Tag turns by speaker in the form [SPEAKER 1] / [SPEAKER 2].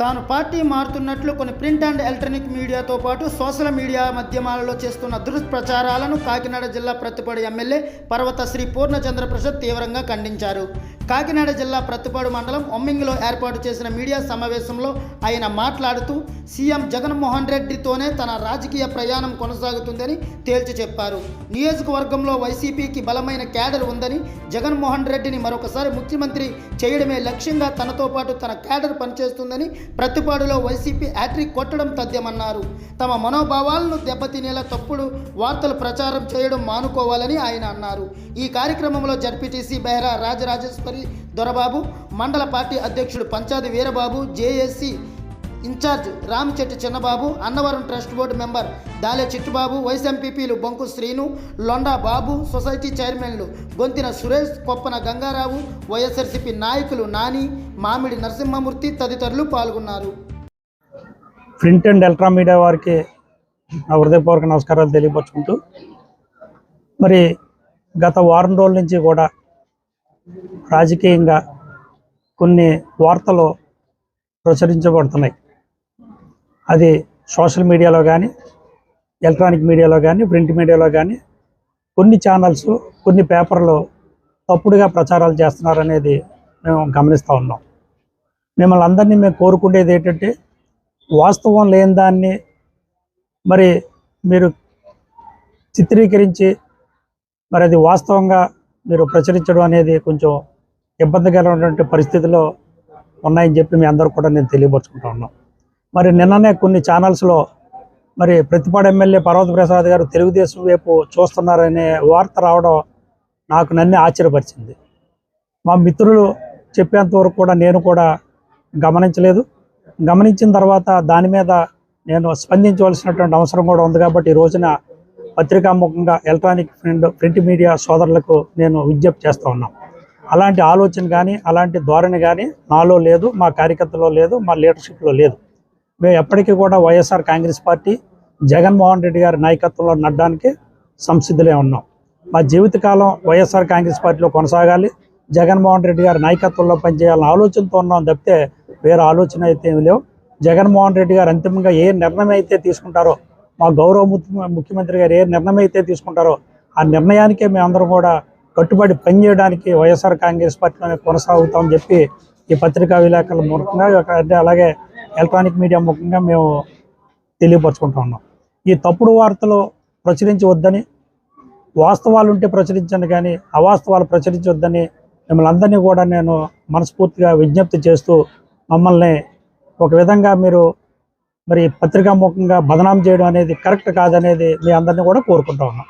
[SPEAKER 1] తాను పార్టీ మారుతున్నట్లు కొన్ని ప్రింట్ అండ్ ఎలక్ట్రానిక్ మీడియాతో పాటు సోషల్ మీడియా మాధ్యమాలలో చేస్తున్న దుష్ప్రచారాలను కాకినాడ జిల్లా ప్రతిపడి ఎమ్మెల్యే పర్వత శ్రీ పూర్ణచంద్ర ప్రసాద్ తీవ్రంగా ఖండించారు. కాకినాడ జిల్లా ప్రత్తిపాడు మండలం ఒమ్మింగిలో ఏర్పాటు చేసిన మీడియా సమావేశంలో ఆయన మాట్లాడుతూ సీఎం జగన్మోహన్ రెడ్డితోనే తన రాజకీయ ప్రయాణం కొనసాగుతుందని తేల్చి చెప్పారు. నియోజకవర్గంలో వైసీపీకి బలమైన క్యాడర్ ఉందని జగన్మోహన్ రెడ్డిని మరొకసారి ముఖ్యమంత్రి చేయడమే లక్ష్యంగా తనతో పాటు తన క్యాడర్ పనిచేస్తుందని ప్రత్తిపాడులో వైసీపీ హ్యాట్రిక్ కొట్టడం తథ్యమన్నారు. తమ మనోభావాలను దెబ్బతినేలా తప్పుడు వార్తలు ప్రచారం చేయడం మానుకోవాలని ఆయన అన్నారు. ఈ కార్యక్రమంలో జడ్పీటీసీ బెహరా రాజరాజేశ్వరి దొరబాబు మండల పార్టీ అధ్యక్షుడు Panchadi Veerababu JAC incharge Ramachetti Chinnababu Annavaram trust board member Dale Chittubabu vice ఎంపీపీలు బొంకు శ్రీను లొండా బాబు సొసైటీ చైర్మన్లు గొంతిన సురేష్ కొప్పన గంగారావు వైఎస్ఆర్సీపీ నాయకులు నాని మామిడి నరసింహమూర్తి తదితరులు పాల్గొన్నారు.
[SPEAKER 2] ప్రింట్ అండ్ ఎలక్ట్రా మీడియా వారికి నా హృదయపూర్వక నమస్కారాలు తెలియపరుచుకుంటూ మరి గత వారం రోజుల నుంచి కూడా రాజకీయంగా కొన్ని వార్తలు ప్రచురించబడుతున్నాయి. అది సోషల్ మీడియాలో కానీ ఎలక్ట్రానిక్ మీడియాలో కానీ ప్రింట్ మీడియాలో కానీ కొన్ని ఛానల్స్ కొన్ని పేపర్లు తప్పుడుగా ప్రచారాలు చేస్తున్నారనేది మేము గమనిస్తూ ఉన్నాం. మిమ్మల్ని అందరినీ మేము కోరుకునేది ఏంటంటే వాస్తవం లేని దాన్ని మరి మీరు చిత్రీకరించి మరి అది వాస్తవంగా మీరు ప్రచురించడం అనేది కొంచెం ఇబ్బందికరమైనటువంటి పరిస్థితిలో ఉన్నాయని చెప్పి మీ అందరూ కూడా నేను తెలియపరుచుకుంటా ఉన్నాం. మరి నిన్ననే కొన్ని ఛానల్స్లో మరి ప్రతిపాడు ఎమ్మెల్యే పర్వత ప్రసాద్ గారు తెలుగుదేశం వైపు చూస్తున్నారనే వార్త రావడం నాకు నన్ను ఆశ్చర్యపరిచింది. మా మిత్రులు చెప్పేంత వరకు కూడా నేను కూడా గమనించలేదు. గమనించిన తర్వాత దాని మీద నేను స్పందించవలసినటువంటి అవసరం కూడా ఉంది కాబట్టి ఈ రోజున పత్రికాముఖంగా ఎలక్ట్రానిక్ ప్రింట్ ప్రింట్ మీడియా సోదరులకు నేను విజ్ఞప్తి చేస్తూ ఉన్నాం. అలాంటి ఆలోచన కానీ అలాంటి ధోరణి కానీ నాలో లేదు మా కార్యకర్తలో లేదు మా లీడర్షిప్లో లేదు. మేము ఎప్పటికీ కూడా వైఎస్ఆర్ కాంగ్రెస్ పార్టీ జగన్మోహన్ రెడ్డి గారి నాయకత్వంలో నడడానికి సంసిద్ధులే ఉన్నాం. మా జీవితకాలం వైఎస్ఆర్ కాంగ్రెస్ పార్టీలో కొనసాగాలి జగన్మోహన్ రెడ్డి గారి నాయకత్వంలో పనిచేయాలన్న ఆలోచనతో ఉన్నాం తప్పితే వేరే ఆలోచన అయితే ఏమి లేవు. జగన్మోహన్ రెడ్డి గారు అంతిమంగా ఏ నిర్ణయం అయితే తీసుకుంటారో మా గౌరవ ముఖ్య- ముఖ్యమంత్రి గారు ఏ నిర్ణయం అయితే తీసుకుంటారో ఆ నిర్ణయానికే మేమందరం కూడా కట్టుబడి పనిచేయడానికి వైఎస్ఆర్ కాంగ్రెస్ పార్టీలోనే కొనసాగుతామని చెప్పి ఈ పత్రికా విలేకరుల మూలంగా అంటే అలాగే ఎలక్ట్రానిక్ మీడియా ముఖంగా మేము తెలియపరచుకుంటా ఉన్నాం. ఈ తప్పుడు వార్తలు ప్రచురించవద్దని వాస్తవాలు ఉంటే ప్రచురించండి కానీ అవాస్తవాలు ప్రచురించవద్దని మిమ్మల్ని అందరినీ కూడా నేను మనస్ఫూర్తిగా విజ్ఞప్తి చేస్తూ మమ్మల్ని ఒక విధంగా మీరు మరి పత్రికాముఖంగా బదనాం చేయడం అనేది కరెక్ట్ కాదనేది మీ అందరినీ కూడా కోరుకుంటా ఉన్నాం.